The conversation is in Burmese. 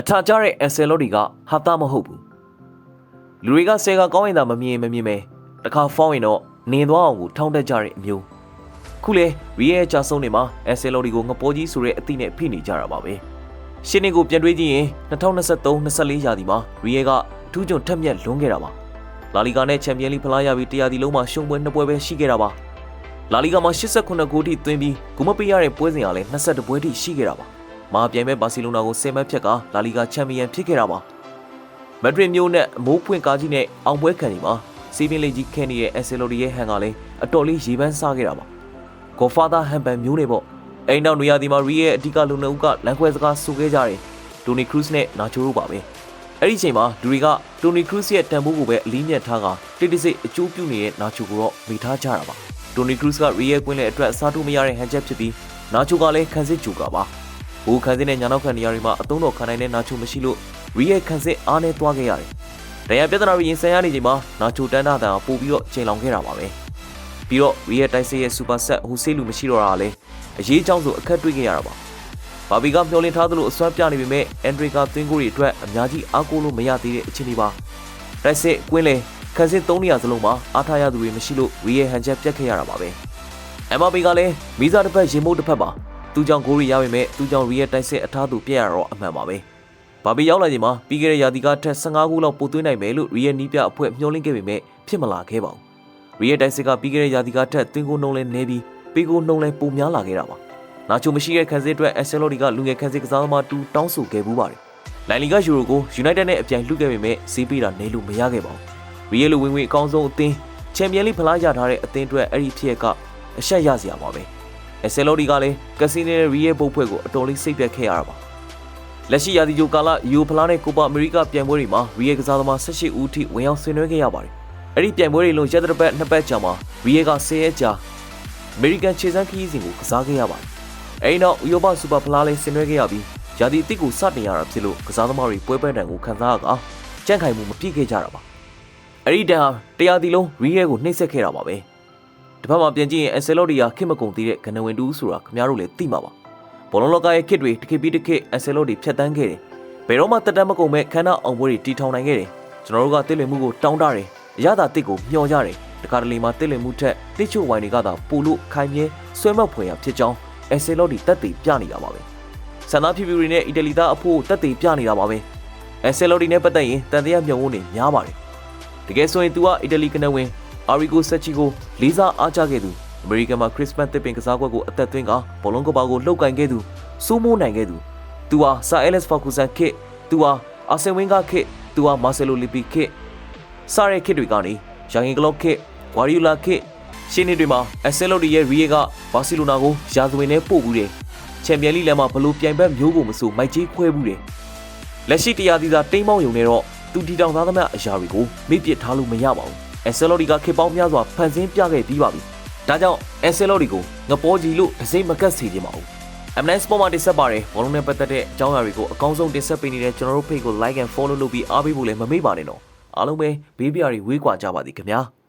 အထာကြတဲ့ SL လော်ဒီကဟာတာမဟုတ်ဘူးလူတွေကဆယ်ကကောင်းရင်သာမမြင်မမြင်ပဲတစ်ခါဖောင်းရင်တော့နင်သွားအောင်ကိုထောင်းတက်ကြတဲ့အမျိုးခုလေရီရဲ့ချဆုံးတွေမှာ SL လော်ဒီကိုငပိုးကြီးဆိုတဲ့အသည့်နဲ့ဖိနေကြတာပါပဲရှင်းနေကိုပြန်တွေးကြည့်ရင်2023-24ရာသီမှာရီရဲ့ကထူးချွန်ထက်မြက်လွန်ခဲ့တာပါလာလီဂါနဲ့ချန်ပီယံလိဖလားရပြီးတရားဒီလုံးမှာရှုံးပွဲနှစ်ပွဲပဲရှိခဲ့တာပါလာလီဂါမှာ89ဂိုးထိသွင်းပြီးဂိုးမပေးရတဲ့ပွဲစဉ်ကလည်း22ပွဲထိရှိခဲ့တာပါ မာပြိုင်မဲ့ဘာစီလိုနာကို10မှတ်ဖြတ်ကလာလီဂါချန်ပီယံဖြစ်ခဲ့တာပါမက်ဒရစ်မျိုးနဲ့အမိုးပွင့်ကားကြီးနဲ့အောင်ပွဲခံဒီမှာစီးပင်းလေးကြီးခဲနေတဲ့အက်ဆယ်လိုဒီရဲ့ဟန်ကလည်းအတော်လေးရေပန်းစားခဲ့တာပါဂိုဖာသာဟန်ပန်မျိုးနဲ့ပေါ့အိမ်နောက်နေရာဒီမှာရီရဲ့အဓိကလူနှစ်ဦးကလန်ခွဲစကားဆိုခဲ့ကြတယ်တိုနီခရူးစ်နဲ့နာချိုတို့ပါပဲအဲ့ဒီချိန်မှာလူတွေကတိုနီခရူးစ်ရဲ့တန်ဖိုးကိုပဲအလေးမြတ်ထားကတိတိစိတ်အကျိုးပြုနေတဲ့နာချိုကိုတော့မိထားကြတာပါတိုနီခရူးစ်ကရီရဲ့ကွင်းလေအတွက်အစားထိုးမရတဲ့ဟန်ချက်ဖြစ်ပြီးနာချိုကလည်းခံစစ်ကြူကပါ ဘူခန်းစင်းနဲ့ညာနောက်ခံနေရာတွေမှာအသုံးတော်ခံနိုင်တဲ့နာချိုမရှိလို့ရီရဲ့ခန်းစစ်အားနဲ့တွားခဲ့ရတယ်။တရားပြဿနာတွေရင်ဆိုင်ရနေချိန်မှာနာချိုတန်းတာတန်ပို့ပြီးတော့ချိန်လောင်ခဲ့တာပါပဲ။ပြီးတော့ရီရဲ့တိုက်စစ်ရဲ့စူပါဆက်ဟိုဆေးလူမရှိတော့တာကလည်းအရေးအကြောင်းဆိုအခက်တွေ့ခဲ့ရတာပါ။ဘာဘီကမျောလင်းထားသလိုအစွမ်းပြနေပေမဲ့အန်ဒရီကာသင်းကိုတွေအတွက်အများကြီးအားကိုးလို့မရသေးတဲ့အခြေအနေပါ။တိုက်စစ်ကွင်းလေခန်းစစ်3နေရာစလုံးမှာအားထားရသူတွေမရှိလို့ရီရဲ့ဟန်ချက်ပြတ်ခဲ့ရတာပါပဲ။ MLB ကလည်းမီဇာတစ်ဖက်ရင်မို့တစ်ဖက်ပါ သူကြောင့်ဂိုးရီရပါမယ်သူကြောင့်ရီရဲ့တိုက်စစ်အထားသူပြက်ရတော့အမှန်ပါပဲဘာဘီရောက်လာချိန်မှာပြီးခဲ့တဲ့ရာသီကထက်15ခုလောက်ပိုသွင်းနိုင်မယ်လို့ရီရဲ့နီးပြအဖွဲ့မျှော်လင့်ခဲ့ပေမဲ့ဖြစ်မလာခဲ့ပါဘူးရီရဲ့တိုက်စစ်ကပြီးခဲ့တဲ့ရာသီကထက်သွင်းကိုနှုံးလဲနေပြီးပေးကိုနှုံးလဲပိုများလာခဲ့တာပါနာချိုမရှိတဲ့ခန်းစစ်အတွက်အက်ဆယ်လော်ဒီကလူငယ်ခန်းစစ်ကစားသမားတူတောင်းဆိုခဲ့ဘူးပါတယ်လိုင်လီကယူရိုကိုယူနိုက်တက်နဲ့အပြိုင်လှုပ်ခဲ့ပေမဲ့ဈေးပေးတာနေလို့မရခဲ့ပါဘူးရီရဲ့လူဝင်ဝင်အကောင်းဆုံးအသင်းချန်ပီယံလိဖလားရထားတဲ့အသင်းအတွက်အဲ့ဒီဖြစ်ကအရှက်ရစရာပါပဲ အဆယ်လော်ဒီကလည်းကစီနိုရဲ့ရီရဲ့ပုတ်ဖွဲ့ကိုအတော်လေးစိတ်ပြတ်ခဲ့ရတာပါလက်ရှိရာသီဂျိုကာလယူဖလားနဲ့ကိုပါအမေရိကပြိုင်ပွဲတွေမှာရီရဲ့ကစားသမား18ဦးထိဝင်ရောက်ဆင်နွှဲခဲ့ရပါတယ်အဲ့ဒီပြိုင်ပွဲတွေလုံးရက်တစ်ပတ်နှစ်ပတ်ကြာမှာရီရဲ့က10ရက်ကြာအမေရိကန်ခြေစမ်းခရီးစဉ်ကိုကစားခဲ့ရပါတယ်အဲ့ဒီနောက်ဥရောပစူပါဖလားလေးဆင်နွှဲခဲ့ရပြီးရာသီအသစ်ကိုစတင်ရတာဖြစ်လို့ကစားသမားတွေပွဲပန်းတန်ကိုခံစားရကကြန့်ခိုင်မှုမပြည့်ခဲ့ကြတာပါအဲ့ဒီတန်ဟာတရားတီလုံးရီရဲ့ကိုနှိမ့်ဆက်ခဲ့တာပါပဲ တစ်ဖက်မှာပြန်ကြည့်ရင်အဆယ်လော်ဒီယာခစ်မကုံသေးတဲ့ကနဝင်တူးဆိုတာခင်ဗျားတို့လည်းသိမှာပါဘောလုံးလောကရဲ့ခစ်တွေတစ်ခေတ်ပြီးတစ်ခေတ်အဆယ်လော်ဒီဖြတ်တန်းခဲ့တယ်ဘယ်တော့မှတက်တမ်းမကုံမဲ့ခန္ဓာအောင်ပွဲတွေတီထောင်နိုင်ခဲ့တယ်ကျွန်တော်တို့ကတစ်လင်မှုကိုတောင်းတတယ်အရသာတစ်ကိုမျှော်ကြတယ်တခါတလေမှာတစ်လင်မှုထက်တစ်ချို့ဝိုင်းတွေကသာပိုလို့ခိုင်မြဲဆွဲမောက်ဖွယ်ရဖြစ်ကြောင်းအဆယ်လော်ဒီတက်တည်ပြနေတာပါပဲဆန္ဒဖြူဖြူတွေနဲ့အီတလီသားအဖို့တက်တည်ပြနေတာပါပဲအဆယ်လော်ဒီနဲ့ပတ်သက်ရင်တန်တရားမြုံဝန်းနေများပါတယ်တကယ်ဆိုရင် तू ကအီတလီကနဝင် အာရီဂိုဆက်ချီကိုလေးစားအားကျခဲ့သူအမေရိကန်မှာခရစ်မတ်တစ်ပင်ကစားကွက်ကိုအသက်သွင်းကဘောလုံးကဘာကိုလှုပ်ကန်ခဲ့သူစိုးမိုးနိုင်ခဲ့သူသူဟာဆာအဲလက်စ်ဖာကူဆန်ခစ်သူဟာအာဆင်ဝင်းကခစ်သူဟာမာဆယ်လိုလီပီခစ်စတဲ့ခစ်တွေကနေရန်ဂင်ကလော့ခစ်ဂွာရီယိုလာခစ်ရှင်းနေတွေမှာအဆယ်လိုဒီရဲ့ရီယေကဘာစီလိုနာကိုရာဇဝင်နဲ့ပို့ဘူးတယ်ချန်ပီယံလိလမ်းမှာဘလို့ပြိုင်ဘက်မျိုးကိုမဆိုမိုက်ကြီးခွဲဘူးတယ်လက်ရှိတရားသီးသားတိမ်ပေါင်းယုံနေတော့သူတီတောင်သားသမျှအရာတွေကိုမိပစ်ထားလို့မရပါဘူး အက်ဆယ်လော်ဒီကခေတ်ပေါင်းများစွာဖန်ဆင်းပြခဲ့ပြီးပါပြီ။ဒါကြောင့်အက်ဆယ်လော်ဒီကိုငပေါ်ကြီးလို့ဒစိမ့်မကတ်စေခြင်းပါဘူး။ M9 Sport မှာတင်ဆက်ပါတယ်ဘောလုံးနဲ့ပတ်သက်တဲ့အကြောင်းအရာတွေကိုအကောင်းဆုံးတင်ဆက်ပေးနေတဲ့ကျွန်တော်တို့ page ကို like and follow လုပ်ပြီးအားပေးဖို့လည်းမမေ့ပါနဲ့နော်။အားလုံးပဲဘေးပြားတွေဝေးကွာကြပါသည်ခင်ဗျာ။